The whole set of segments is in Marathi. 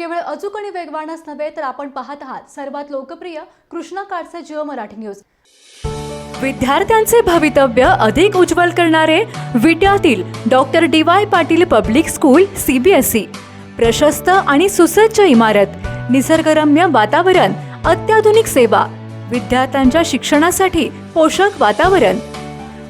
केवळ अचूक आणि वेगवानच नव्हे तर आपण पाहत आहात सर्वात लोकप्रिय कृष्णा काडचे जिओ मराठी न्यूज. विद्यार्थ्यांचे भवितव्य अधिक उज्ज्वल करणारे विट्यातील doctor D Y Patil public school CBSE प्रशस्त आणि सुसज्ज इमारत निसर्गरम्य वातावरण अत्याधुनिक सेवा विद्यार्थ्यांच्या शिक्षणासाठी पोषक वातावरण.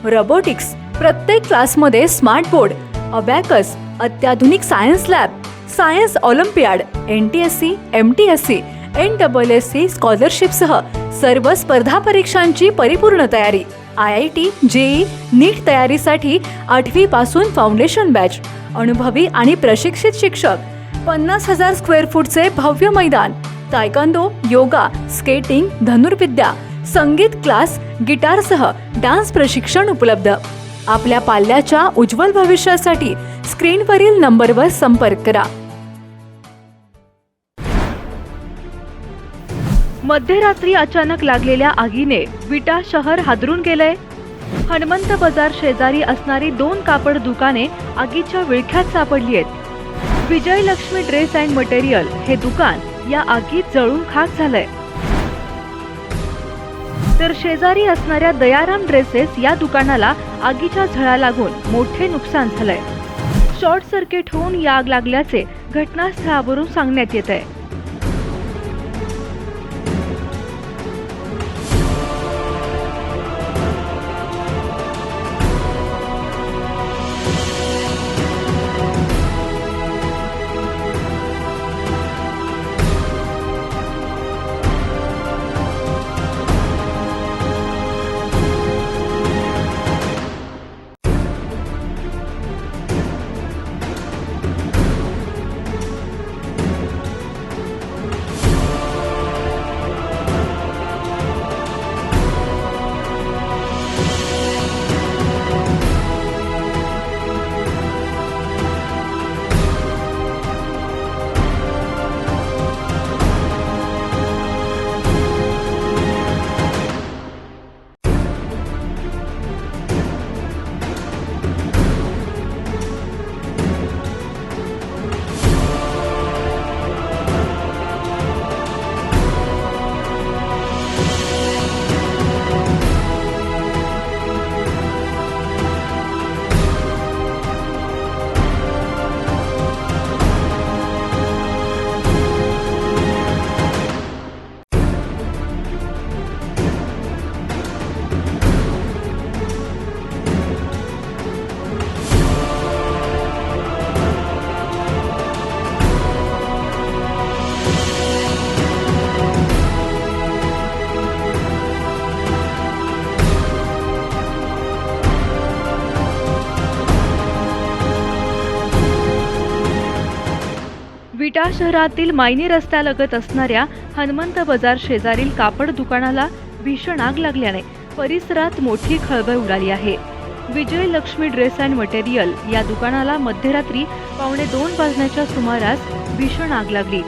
रोबोटिक्स प्रत्येक क्लासमध्ये स्मार्ट बोर्ड अबॅकस अत्याधुनिक science lab science olympiad N T S C M T S C N double S C स्कॉलरशिपसह सर्व स्पर्धा परीक्षांची परिपूर्ण तयारी. I I T JEE NEET तयारीसाठी आठवी पासून फाउंडेशन बॅच अनुभवी आणि प्रशिक्षित शिक्षक पन्नास हजार स्क्वेअर फूटचे भव्य मैदान तायकांदो योगा स्केटिंग धनुर्विद्या संगीत क्लास गिटारसह डान्स प्रशिक्षण उपलब्ध. आपल्या पाल्याच्या उज्ज्वल भविष्यासाठी स्क्रीनवरील नंबरवर संपर्क करा. मध्यरात्री अचानक लागलेल्या आगीने विटा शहर हादरून गेलंय. हनुमंत बाजार शेजारी असणारी दोन कापड दुकाने आगीच्या विळख्यात सापडली आहेत. विजयलक्ष्मी ड्रेस अँड मटेरियल हे दुकान या आगीत जळून खाक झालंय. तर शेजारी असणाऱ्या दयाराम ड्रेसेस या दुकानाला आगीच्या झळा लागून मोठे नुकसान झालंय. शॉर्ट सर्किट होऊन या आग लागल्याचे घटनास्थळावरून सांगण्यात येत आहे विटा शहरातील मायनी रस्त्यालगत असणाऱ्या हनुमंत बाजार शेजारील कापड दुकानाला भीषण आग लागल्याने परिसरात मोठी खळबळ उडाली आहे. Vijay Lakshmi dress and material या दुकानाला मध्यरात्री पावणे दोन वाजण्याच्या सुमारास भीषण आग लागली.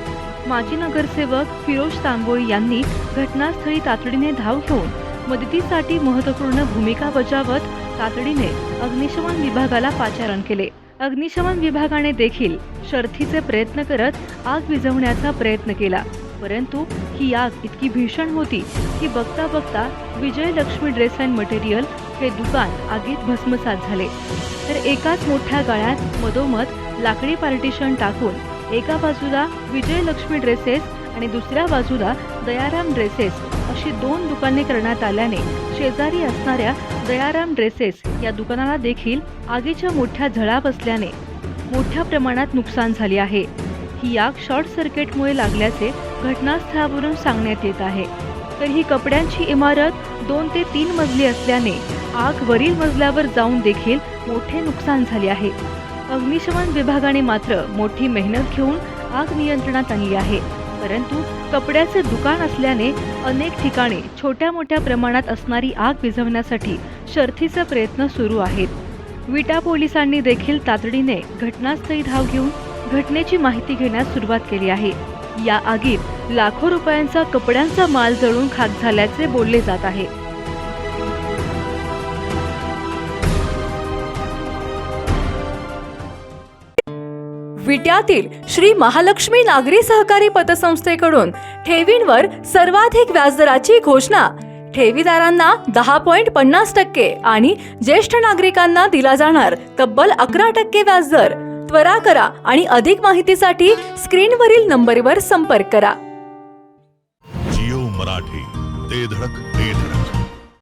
माजी नगरसेवक फिरोज तांबोळी यांनी घटनास्थळी तातडीने धाव घेऊन मदतीसाठी महत्त्वपूर्ण भूमिका बजावत तातडीने अग्निशमन विभागाला पाचारण केले. अग्निशमन विभागाने देखील शर्थीचे प्रयत्न करत आग विझवण्याचा प्रयत्न केला. परंतु ही आग इतकी भीषण होती की बघता बघता Vijay Lakshmi dress and material हे दुकान आगीत भस्मसात झाले. तर एकाच मोठ्या गाळ्यात मधोमध लाकडी पार्टिशन टाकून एका बाजूला विजय लक्ष्मी ड्रेसेस आणि दुसऱ्या बाजूला दयाराम ड्रेसेस अशी दोन दुकाने करण्यात आल्याने शेजारी असणाऱ्या दयाराम ड्रेसेस या दुकानाला देखील आगीच्या मोठ्या झळा बसल्याने मोठ्या प्रमाणात नुकसान झाले आहे. ही आग शॉर्ट सर्किटमुळे लागल्याचे घटनास्थळावरून सांगण्यात येत आहे. तर ही कपड्यांची इमारत दोन ते तीन मजली असल्याने आग वरील मजल्यावर जाऊन देखील मोठे नुकसान झाले आहे. अग्निशमन विभागाने मात्र मोठी मेहनत घेऊन आग नियंत्रणात आणली आहे. परंतु कपड्याचे दुकान असल्याने अनेक ठिकाणी छोट्या मोठ्या प्रमाणात असणारी आग विझवण्यासाठी शर्थीचे प्रयत्न सुरू आहेत. विटा पोलिसांनी देखील तातडीने घटनास्थळी धाव घेऊन घटनेची माहिती घेण्यास सुरुवात केली आहे. या आगीत लाखो रुपयांचा कपड्यांचा माल जळून खाक झाल्याचे बोलले जात आहे. विट्यातील श्री महालक्ष्मी नागरी सहकारी पतसंस्थेकडून ठेवींवर सर्वाधिक व्याजदराची घोषणा. ठेवीदारांना दहा पॉईंट पन्नास टक्के आणि ज्येष्ठ नागरिकांना दिला जाणार तब्बल अकरा टक्के व्याजदर. त्वरा करा आणि अधिक माहितीसाठी स्क्रीनवरील नंबरवर संपर्क करा. जिओ मराठी ते धडक.